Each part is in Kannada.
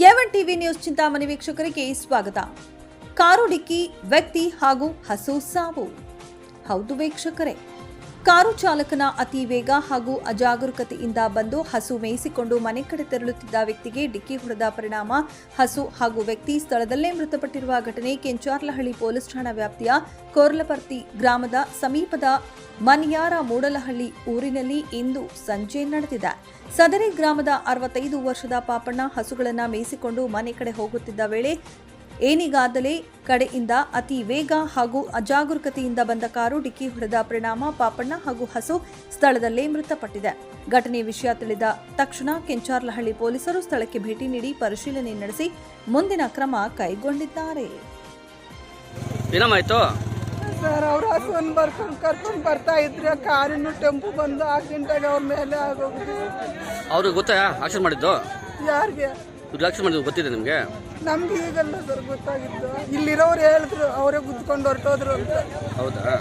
ಎವನ್ ಟಿವಿ ನ್ಯೂಸ್ ಚಿಂತಾಮಣಿ ವೀಕ್ಷಕರಿಗೆ ಸ್ವಾಗತ. ಕಾರು ಡಿಕ್ಕಿ ವ್ಯಕ್ತಿ ಹಾಗೂ ಹಸು ಸಾವು. ಹೌದು ವೀಕ್ಷಕರೇ. ಕಾರು ಚಾಲಕನ ಅತಿ ವೇಗ ಹಾಗೂ ಅಜಾಗರೂಕತೆಯಿಂದ ಬಂದು ಹಸು ಮೇಯಿಸಿಕೊಂಡು ಮನೆ ಕಡೆ ತೆರಳುತ್ತಿದ್ದ ವ್ಯಕ್ತಿಗೆ ಡಿಕ್ಕಿ ಹೊಡೆದ ಪರಿಣಾಮ. ಹಸು ಹಾಗೂ ವ್ಯಕ್ತಿ ಸ್ಥಳದಲ್ಲೇ ಮೃತಪಟ್ಟಿರುವ ಘಟನೆ ಕೆಂಚಾರ್ಲಹಳ್ಳಿ ಪೊಲೀಸ್ ಠಾಣಾ ವ್ಯಾಪ್ತಿಯ ಕೋರ್ಲಪರ್ತಿ ಗ್ರಾಮದ ಸಮೀಪದ ಮನಿಯಾರ ಮೂಡಲಹಳ್ಳಿ ಊರಿನಲ್ಲಿ ಇಂದು ಸಂಜೆ ನಡೆದಿದೆ. ಸದರಿ ಗ್ರಾಮದ ಅರವತ್ತೈದು ವರ್ಷದ ಪಾಪಣ್ಣ ಹಸುಗಳನ್ನು ಮೇಯಿಸಿಕೊಂಡು ಮನೆ ಕಡೆ ಹೋಗುತ್ತಿದ್ದ ವೇಳೆ ಏನಿಗಾದಲೇ ಕಡೆಯಿಂದ ಅತಿ ವೇಗ ಹಾಗೂ ಅಜಾಗರೂಕತೆಯಿಂದ ಬಂದ ಕಾರು ಡಿಕ್ಕಿ ಹೊಡೆದ ಪರಿಣಾಮ ಪಾಪಣ್ಣ ಹಾಗೂ ಹಸು ಸ್ಥಳದಲ್ಲೇ ಮೃತಪಟ್ಟಿದೆ. ಘಟನೆ ವಿಷಯ ತಿಳಿದ ತಕ್ಷಣ ಕೆಂಚಾರ್ಲಹಳ್ಳಿ ಪೊಲೀಸರು ಸ್ಥಳಕ್ಕೆ ಭೇಟಿ ನೀಡಿ ಪರಿಶೀಲನೆ ನಡೆಸಿ ಮುಂದಿನ ಕ್ರಮ ಕೈಗೊಂಡಿದ್ದಾರೆ. ಸರ್ ಅವ್ರ ಹಸುವನ್ನು ಬರ್ಕೊಂಡು ಕರ್ಕೊಂಡು ಬರ್ತಾ ಇದ್ರೆ ಕಾರಿನ ಟೆಂಪು ಬಂದು ಆಕ್ಸಿಡೆಂಟಾಗಿ ಅವ್ರ ಮೇಲೆ ಆಗೋಗಿದೆ ಅವ್ರಿಗೆ ಗೊತ್ತಾ? ಆಕ್ಷನ್ ಮಾಡಿದ್ದು? ಯಾರಿಗೆ? ಇವ್ರು ಮಾಡಿದ್ರು ಗೊತ್ತಿದೆ ನಿಮಗೆ? ನಮ್ಗೆ ಈಗಲ್ಲ ಸರ್ ಗೊತ್ತಾಗಿತ್ತು ಇಲ್ಲಿರೋರು ಹೇಳಿದ್ರು ಅವರೇ ಗುದ್ಕೊಂಡು ಹೊರಟೋದ್ರು ಅಂತ. ಹೌದಾ?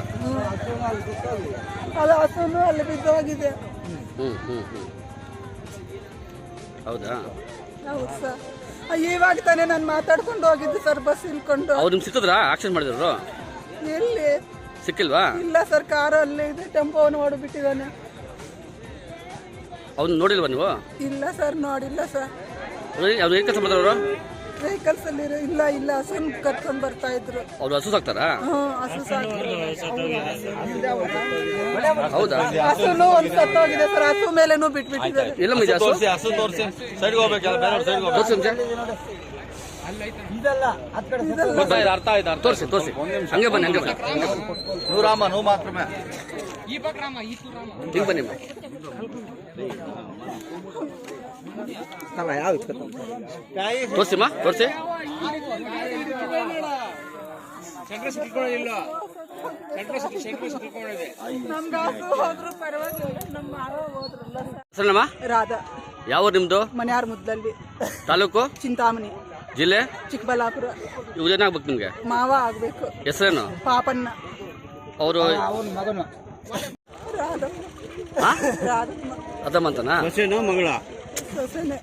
ಅದು ಹಸುನು ಅಲ್ಲಿ ಬಿದ್ದೋಗಿದೆ. ಹ್ಞೂ ಹ್ಞೂ ಹ್ಞೂ ಹೌದಾ? ಹೌದು ಸರ್. ಇವಾಗ ತಾನೇ ನಾನು ಮಾತಾಡ್ಕೊಂಡು ಹೋಗಿದ್ದು ಸರ್ ಬಸ್ ಇಳ್ಕೊಂಡು ಅವ್ರು ನಿಮ್ಗೆ ಸಿಕ್ಕಿದ್ರಾ? ಆಕ್ಷನ್ ಮಾಡಿದ್ರು ಎಲ್ಲಿ? ಸಿಕ್ಕಿಲ್ವಾ? ಇಲ್ಲ ಸರ್ ಕಾರು ಅಲ್ಲೇ ಇದೆ ಟೆಂಪೋವನ್ನು ಓಡಿಬಿಟ್ಟಿದ್ದಾನೆ. ಅವ್ನು ನೋಡಿಲ್ವಾ ನೀವು? ಇಲ್ಲ ಸರ್ ನೋಡಿಲ್ಲ ಸರ್. ಅವ್ರು ಏನ್ ಕೆಲಸ ಮಾಡ್ತಾರ ಅವರು ವೆಹಿಕಲ್ಸ್ ಅಲ್ಲಿ ಇಲ್ಲ ಇಲ್ಲ ಹಸುನ್ ಕರ್ಕೊಂಡು ಬರ್ತಾ ಇದ್ರು. ಅವ್ರು ಹಸು ಸಾಕ್ತಾರಾ? ಹಸು ಸಾಕು ಹೌದಾ? ಹಸುನು ಒಂದ್ ಸತ್ತೋಗಿದೆ ಸರ್ ಹಸು ಮೇಲೆನೂ ಬಿಟ್ಬಿಟ್ಟಿದ್ದಾರೆ. ಎಲ್ಲ ಇದೆ ಹಸು? ತೋರಿಸಿ ಹಸು ತೋರಿಸಿ. ಸೈಡ್ಗೆ ಹೋಗ್ಬೇಕಲ್ಲ ಬೇರೆ ಸೈಡ್ಗೆ ಹೋಗ್ಬೇಕು? ತೋರಿಸಿ ನಿಮಿಷ ಅರ್ಥ ಆಯ್ತು ಅರ್ಥ ತೋರಿಸಿ ತೋರಿಸಿ. ಹಂಗೆ ಬನ್ನಿ ಹಂಗೆ ಬನ್ನಿ ಹಂಗೆ ಬನ್ನಿ. ನೂರಾಮ ನೂ ಮಾತ್ರಮೇ ಹಿಂಗೆ ಬನ್ನಿ. ತೋರಿಸಿಮ್ಮ ತೋರಿಸಿ ಮಾವ ಹೋದ್ರಲ್ಲ ರಾಧಾ. ಯಾವ ನಿಮ್ದು? ನಿಮ್ಮದು ಮನೆಯಾರ ಮುದ್ದಲ್ಲಿ ತಾಲೂಕು? ಚಿಂತಾಮಣಿ. ಜಿಲ್ಲೆ? ಚಿಕ್ಕಬಳ್ಳಾಪುರ. ಯೋಜನೆ ಆಗ್ಬೇಕು ನಿಮಗೆ? ಮಾವ ಆಗ್ಬೇಕು. ಹೆಸರೇನು? ಪಾಪಣ್ಣ. ಅವರು ಮಗನು. ಅದಮ್ಮ ಅಂತನಾ? ಸೊಸೆನೆ.